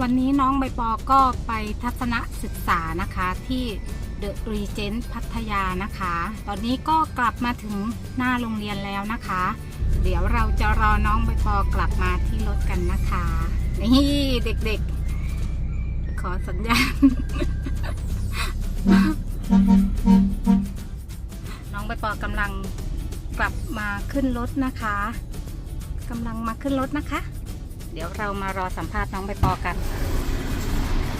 วันนี้น้องใบปอก็ไปทัศนศึกษานะคะที่เดอะรีเจนต์พัทยานะคะ ตอนนี้ก็กลับมาถึงหน้าโรงเรียนแล้วนะคะ เดี๋ยวเราจะรอน้องใบปอกลับมาที่รถกันนะคะ นี่เด็กๆ ขอสัญญาณ น้องใบปอกำลังกลับมาขึ้นรถนะคะกำลังมาขึ้นรถนะคะ เดี๋ยวเรามารอสัมภาษณ์น้องใบปอกัน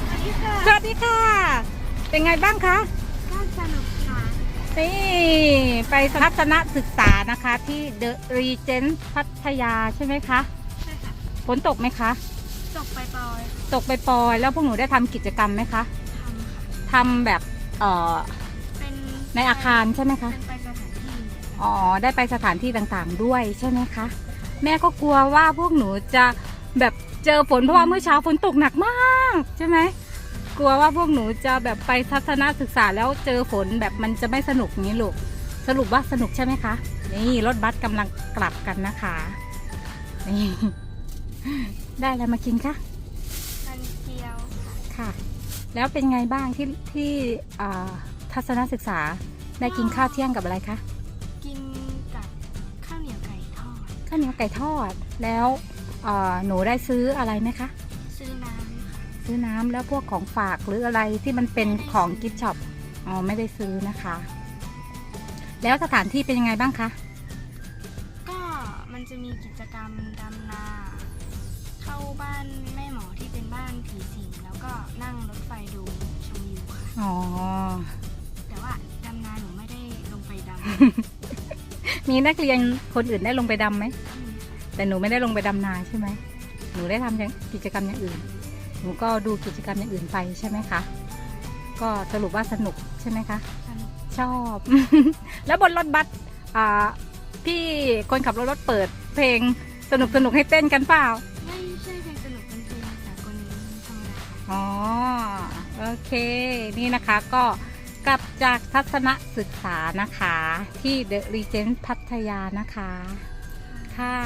สวัสดีค่ะสวัสดีค่ะ เป็นไงบ้างคะ ก็สนุกค่ะ นี่ไปทัศนศึกษานะคะที่เดอะรีเจนต์พัทยาใช่ไหมคะ ใช่ค่ะ ฝนตกไหมคะ จบไปปอยตกไปปลอยๆแล้วพวกหนูได้ทำกิจกรรมไหมคะทำค่ะ ทำแบบเอ่อเป็นในอาคารใช่ไหมคะ เป็นไปสถานที่อ๋อ ได้ไปสถานที่ต่างๆด้วยใช่ไหมคะ แม่ก็กลัวว่าพวกหนูจะ แบบเจอฝนเพราะว่าเมื่อเช้าฝนตกหนักมากใช่ไหมกลัวว่าพวกหนูจะแบบไปทัศนศึกษาแล้วเจอฝนแบบมันจะไม่สนุกอย่างนี้ลูกสรุปว่าสนุกใช่ไหมคะ นี่รถบัสกำลังกลับกันนะคะนี่ได้อะไรมากินคะมันเกียวค่ะค่ะ แล้วเป็นไงบ้างที่ที่อ่าทัศนศึกษาได้กินข้าวเที่ยงกับอะไรคะ กินกับข้าวเหนียวไก่ทอด ข้าวเหนียวไก่ทอดแล้ว เอ่อหนูได้ซื้ออะไรไหมคะ ซื้อน้ำค่ะซื้อน้ำแล้วพวกของฝากหรืออะไรที่มันเป็นของกิฟต์ช็อปอ๋อไม่ได้ซื้อนะคะ แล้วสถานที่เป็นยังไงบ้างคะก็มันจะมีกิจกรรมดำนา เข้าบ้านแม่หมอที่เป็นบ้านผีสิงแล้วก็นั่งรถไฟดูชมวิวค่ะ อ๋อ แต่ว่าดำนาหนูไม่ได้ลงไปดำ มีนักเรียนคนอื่นได้ลงไปดำไหมนี่ค่ะ แต่หนูไม่ได้ลงไปดำนาใช่ไหมหนูได้ทำอย่างกิจกรรมอย่างอื่น หนูก็ดูกิจกรรมอย่างอื่นไปใช่ไหมคะ ก็สรุปว่าสนุกใช่ไหมคะสนุกชอบ แล้วบนรถบัสอ่าพี่คนขับรถรถเปิดเพลงสนุกสนุกให้เต้นกันเปล่า ไม่ใช่เพลงสนุกเป็นเพลงสากลธรรมดาค่ะอ๋อ โอเค นี่นะคะก็กลับจากทัศนศึกษานะคะ ที่เดอะรีเจนต์พัทยานะคะ ค่ะ